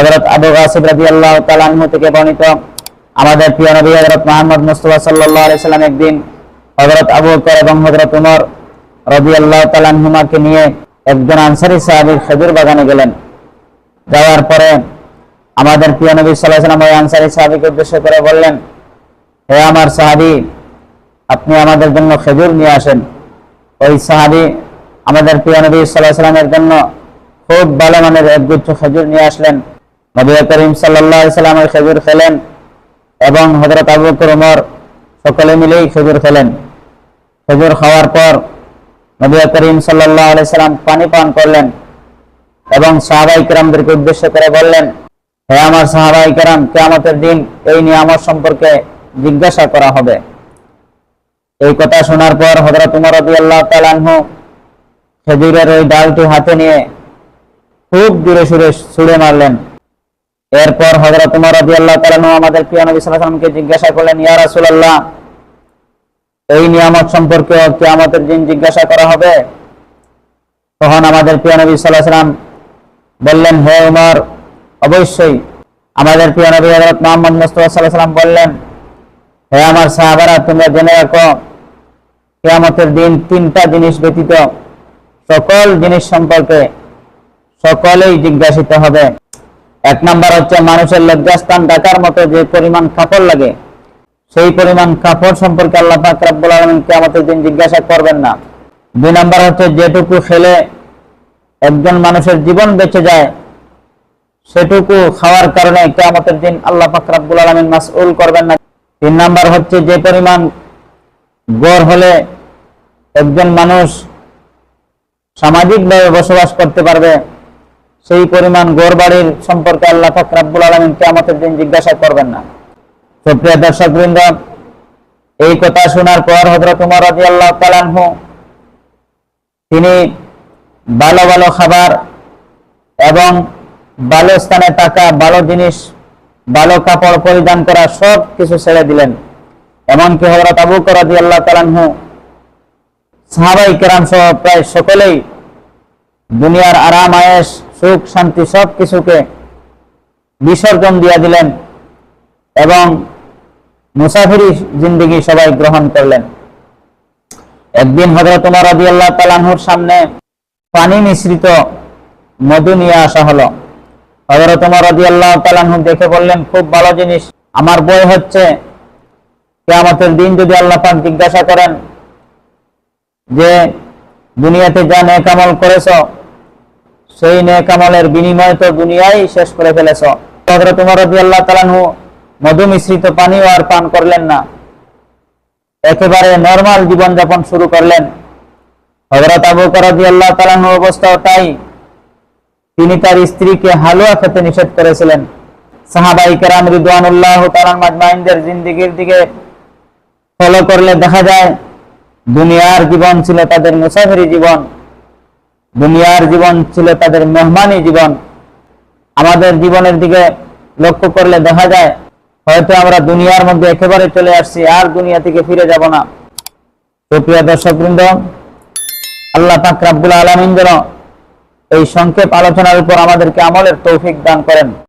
হযরত আবু গাসিব রাদিয়াল্লাহু তাআলা আনহু থেকে বর্ণিত আমাদের প্রিয় নবী হযরত মুহাম্মদ মুস্তাফা সাল্লাল্লাহু আলাইহি সাল্লাম একদিন হযরত আবু বকর এবং হযরত উমর রাদিয়াল্লাহু তাআলা আনহুমাকে নিয়ে একজন আনসারী সাহাবী খেজুর বাগানে গেলেন। যাওয়ার পরে আমাদের প্রিয় নবী সাল্লাল্লাহু আলাইহি সাল্লাম ওই আনসারী সাহাবীকে উদ্দেশ্য করে বললেন, হে আমার সাহাবী, আপনি আমাদের জন্য খেজুর নিয়ে আসেন। ওই সাহাবী আমাদের প্রিয় নবী সাল্লাল্লাহু আলাইহি সাল্লামের জন্য খুব ভালো মানের একগুচ্ছ খেজুর নিয়ে আসলেন। নবী করিম সাল্লাল্লাহু আলাইহি সাল্লাম ওই খেজুর খেলেন এবং হযরত আবু বকর ওমর সকলে মিলেই খেজুর খেলেন। খেজুর খাওয়ার পর নবী করিম আলাইহি সাল্লাম পানি পান করলেন এবং সাহাবাই কেরামদেরকে উদ্দেশ্য করে বললেন, হে আমার সাহাবাই কেরাম, কেয়ামতের দিন এই নিয়ামত সম্পর্কে জিজ্ঞাসা করা হবে। এই কথা শোনার পর হযরত উমর রাদিয়াল্লাহু তাআলা আনহু খেজুরের ওই ডালটি হাতে নিয়ে খুব দূরে সুরে ছুড়ে মারলেন। এরপর হজরত উমর রাদিয়াল্লাহু আল্লাহ আমাদের প্রিয় নবী সাল্লাল্লাহু জিজ্ঞাসা করলেন, ইয়া রাসূলুল্লাহ, এই নিয়ামত সম্পর্কে কিয়ামতের দিন জিজ্ঞাসা করা হবে? তখন আমাদের প্রিয় নবী সাল্লাল্লাহু আলাইহি ওয়াসাল্লাম বললেন, হে উমর, অবশ্যই। আমাদের প্রিয় নবী হযরত মুহাম্মদ মুস্তাফা সাল্লাল্লাহু আলাইহি ওয়াসাল্লাম বললেন, হে আমার সাহাবারা, তোমরা জেনে রাখো, কিয়ামতের দিন তিনটা জিনিস ব্যতীত সকল জিনিস সম্পর্কে সকলেই জিজ্ঞাসিত হবে। এক নাম্বার হচ্ছে মানুষের লজ্জাস্থান ঢাকার মতো যে পরিমাণ কাপড় লাগে, সেই পরিমাণ কাপড় সম্পর্কে আল্লাহ পাক রব্বুল আলামিন দিন জিজ্ঞাসা করবেন না। দুই নাম্বার হচ্ছে যেটুকু খেলে একজন মানুষের জীবন বেঁচে যায়, সেটুকু খাওয়ার কারণে কিয়ামতের দিন আল্লাহ পাক আলামিন মাসউল করবেন না। তিন নাম্বার হচ্ছে যে পরিমাণ গড় হলে একজন মানুষ সামাজিকভাবে বসবাস করতে পারবে সেই পরিমাণ গড় বাড়ির সম্পর্কে আল্লাহ পাক রব্বুল আলামিন কিয়ামতের দিন জিজ্ঞাসা করবেন না। সুপ্রিয় দর্শক বৃন্দ, এই কথা শোনার পর হযরত উমর রাদিয়াল্লাহু তাআলা তিনি ভালো ভালো খাবার এবং ভালো স্থানে থাকা ভালো জিনিস, ভালো কাপড় পরিধান করা সব কিছু ছেড়ে দিলেন। এমনকি হযরত আবু বকর রাদিয়াল্লাহু তাআলা আনহু, সাহাবাই কেরাম সহ প্রায় সকলেই দুনিয়ার আরাম আয়েস সুখ, শান্তি সব কিছুকে বিসর্জন দিয়া দিলেন এবং মুসাফিরি জিন্দিগি সবাই গ্রহণ করলেন। একদিন হজরত উমর রাদিয়াল্লাহু তাআলা আনহুর সামনে পানি মিশ্রিত মধু নিয়ে আসা হলো। হজরত উমর রাদিয়াল্লাহু তাআলা আনহু দেখে বললেন, খুব ভালো জিনিস, আমার বই হচ্ছে কিয়ামতের দিন যদি আল্লাহ পাক জিজ্ঞাসা করেন যে, দুনিয়াতে যা নেক আমল করেছ সেই নেক বিনিময় তো দুনিয়াই শেষ করে ফেলেছ। হযরত উমর রাদিয়াল্লাহু তাআলা আনহু মধু মিশ্রিত পানিও আর পান করলেন না। একেবারে নরমাল জীবন যাপন শুরু করলেন। হযরত আবু বকর রাদিয়াল্লাহু তাআলা আনহু অবস্থাও তাই তিনি তার স্ত্রীকে হালুয়া খেতে নিষেধ করেছিলেন। সাহাবাই কেরাম রিদওয়ানুল্লাহ তাআলা মাজমাইনদের জিন্দেগির দিকে ফলো করলে দেখা যায়, দুনিয়ার জীবন ছিল তাদের মুসাফিরি জীবন। দুনিয়ার জীবন ছিল তাদের মেহমানি জীবন। আমাদের জীবনের দিকে লক্ষ্য করলে দেখা যায়, হয়তো আমরা দুনিয়ার মধ্যে একেবারে চলে আসছি, আর দুনিয়া থেকে ফিরে যাব না। প্রিয় দর্শক বৃন্দ আল্লাহ পাক রাব্বুল আলামিন যেন এই সংক্ষেপ আলোচনার উপর আমাদেরকে আমলের তৌফিক দান করেন।